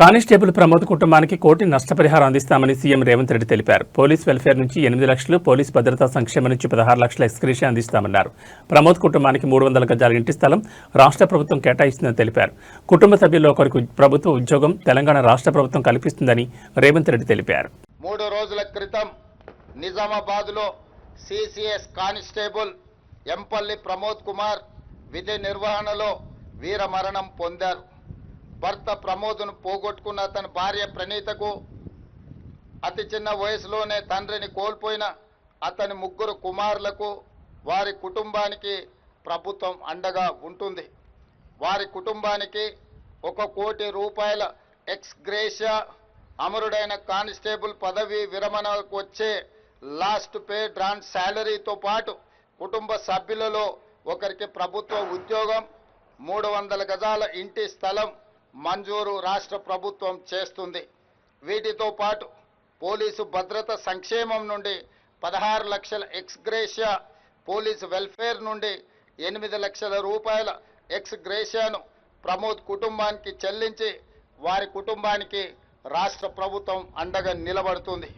Constable Pramod కుటుంబానికి కోటి నష్టపరిహారం అందిస్తామని సీఎం రేవంత్ రెడ్డి తెలిపారు. పోలీస్ వెల్ఫేర్ నుంచి ఎనిమిది లక్షలు పోలీస్ భద్రతా సంక్షేమం నుంచి పదహారు లక్షల ఎక్స్క్రీషన్ అందిస్తామన్నారు. ప్రమోద్ కుటుంబానికి మూడు వందల గజాల ఇంటి స్థలం రాష్ట్ర ప్రభుత్వం కేటాయిస్తుందని తెలిపారు. కుటుంబ సభ్యుల్లో ఒకరికి ప్రభుత్వ ఉద్యోగం తెలంగాణ రాష్ట్ర ప్రభుత్వం కల్పిస్తుందని రేవంత్ రెడ్డి తెలిపారు. మూడు రోజుల క్రితం నిజామాబాద్లో సిసిఎస్ కానిస్టేబుల్ ఎంపల్లి ప్రమోద్ కుమార్ విధి నిర్వహణలో వీరమరణం పొందారు. భర్త ప్రమోద్ను పోగొట్టుకున్న అతని భార్య ప్రణీతకు అతి చిన్న వయసులోనే తండ్రిని కోల్పోయిన అతని ముగ్గురు కుమారులకు వారి కుటుంబానికి ప్రభుత్వం అండగా ఉంటుంది. వారి కుటుంబానికి ఒక కోటి రూపాయల ఎక్స్ గ్రేషియా అమరుడైన కానిస్టేబుల్ పదవి విరమణకు వచ్చే లాస్ట్ పే డ్రాన్ శాలరీతో పాటు కుటుంబ సభ్యులలో ఒకరికి ప్రభుత్వ ఉద్యోగం మూడు వందల గజాల ఇంటి స్థలం మంజూరు రాష్ట్ర ప్రభుత్వం చేస్తుంది. వీటితో పాటు పోలీసు భద్రత సంక్షేమం నుండి పదహారు లక్షల ఎక్స్గ్రేషియా పోలీసు వెల్ఫేర్ నుండి ఎనిమిది లక్షల రూపాయల ఎక్స్గ్రేషియాను ప్రమోద్ కుటుంబానికి చెల్లించి వారి కుటుంబానికి రాష్ట్ర ప్రభుత్వం అండగా నిలబడుతుంది.